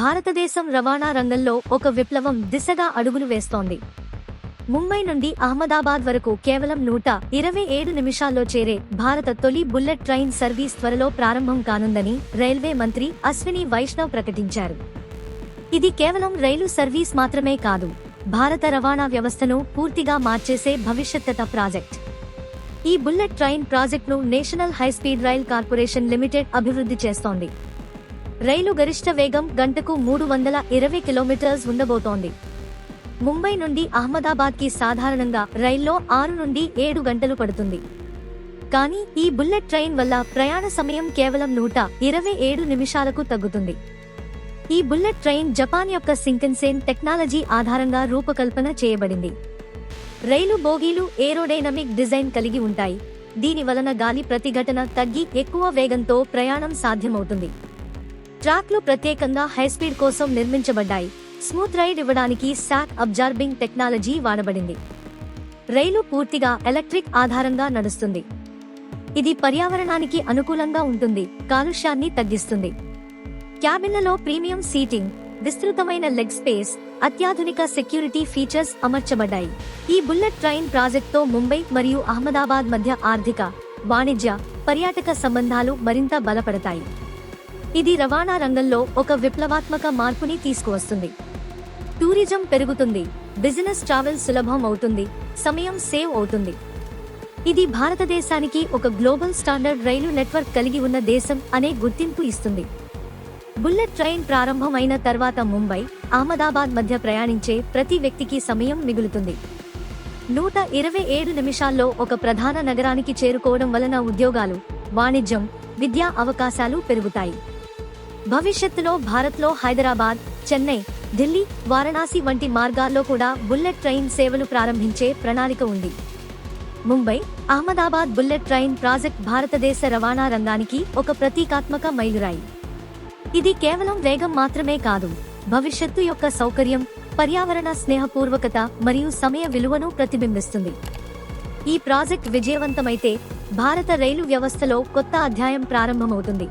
భారతదేశం రవాణా రంగంలో ఒక విప్లవం దిశగా అడుగులు వేస్తోంది. ముంబై నుండి అహ్మదాబాద్ వరకు కేవలం నూట ఇరవై ఏడు నిమిషాల్లో చేరే భారత తొలి బుల్లెట్ ట్రైన్ సర్వీస్ త్వరలో ప్రారంభం కానుందని రైల్వే మంత్రి అశ్విని వైష్ణవ్ ప్రకటించారు. ఇది కేవలం రైలు సర్వీస్ మాత్రమే కాదు భారత రవాణా వ్యవస్థను పూర్తిగా మార్చేసే భవిష్యత్తత ప్రాజెక్ట్. ఈ బుల్లెట్ ట్రైన్ ప్రాజెక్టును national high speed rail corporation limited అభివృద్ధి చేస్తోంది. రైలు గరిష్ట వేగం గంటకు మూడు వందల ఇరవై కిలోమీటర్స్ ఉండబోతోంది. ముంబై నుండి అహ్మదాబాద్కి సాధారణంగా రైల్లో ఆరు నుండి ఏడు గంటలు పడుతుంది. కానీ ఈ బుల్లెట్ ట్రైన్ వల్ల ప్రయాణ సమయం కేవలం నూట ఇరవై ఏడు నిమిషాలకు తగ్గుతుంది. ఈ బుల్లెట్ ట్రైన్ జపాన్ యొక్క సింకన్సేన్ టెక్నాలజీ ఆధారంగా రూపకల్పన చేయబడింది. రైలు బోగీలు ఏరోడైనమిక్ డిజైన్ కలిగి ఉంటాయి. దీని వలన గాలి ప్రతిఘటన తగ్గి ఎక్కువ వేగంతో ప్రయాణం సాధ్యమవుతుంది. ట్రాక్లు ప్రత్యేకంగా హైస్పీడ్ కోసం నిర్మించబడ్డాయి. స్మూత్ రైడ్ ఇవ్వడానికి సాక్ అబ్జార్బింగ్ టెక్నాలజీ వాడబడింది. రైలు పూర్తిగా ఎలక్ట్రిక్ ఆధారంగా నడుస్తుంది. ఇది పర్యావరణానికి అనుకూలంగా ఉంటుంది కాలుష్యాన్ని తగ్గిస్తుంది. క్యాబిన్లలో ప్రీమియం సీటింగ్ విస్తృతమైన లెగ్ స్పేస్ అత్యాధునిక సెక్యూరిటీ ఫీచర్స్ అమర్చబడ్డాయి. ఈ బుల్లెట్ ట్రైన్ ప్రాజెక్ట్తో ముంబై మరియు అహ్మదాబాద్ మధ్య ఆర్థిక వాణిజ్య పర్యాటక సంబంధాలు మరింత బలపడతాయి. ఇది రవాణా రంగంలో ఒక విప్లవాత్మక మార్పుని తీసుకువస్తుంది. టూరిజం పెరుగుతుంది బిజినెస్ ట్రావెల్ సులభం అవుతుంది సమయం సేవ్ అవుతుంది. ఇది భారతదేశానికి ఒక గ్లోబల్ స్టాండర్డ్ రైలు నెట్వర్క్ కలిగి ఉన్న దేశం అనే గుర్తింపు ఇస్తుంది. బుల్లెట్ ట్రైన్ ప్రారంభమైన తర్వాత ముంబై అహ్మదాబాద్ మధ్య ప్రయాణించే ప్రతి వ్యక్తికి సమయం మిగులుతుంది. నూట ఇరవై ఏడు నిమిషాల్లో ఒక ప్రధాన నగరానికి చేరుకోవడం వలన ఉద్యోగాలు వాణిజ్యం విద్యా అవకాశాలు పెరుగుతాయి. భవిష్యత్తులో భారత్లో హైదరాబాద్ చెన్నై ఢిల్లీ వారణాసి వంటి మార్గాల్లో కూడా బుల్లెట్ ట్రైన్ సేవలు ప్రారంభించే ప్రణాళిక ఉంది. Mumbai Ahmedabad bullet train project భారతదేశ రవాణా రంగానికి ఒక ప్రతీకాత్మక మైలురాయి. ఇది కేవలం వేగం మాత్రమే కాదు భవిష్యత్తు యొక్క సౌకర్యం పర్యావరణ స్నేహపూర్వకత మరియు సమయ విలువను ప్రతిబింబిస్తుంది. ఈ ప్రాజెక్ట్ విజయవంతమైతే భారత రైలు వ్యవస్థలో కొత్త అధ్యాయం ప్రారంభమవుతుంది.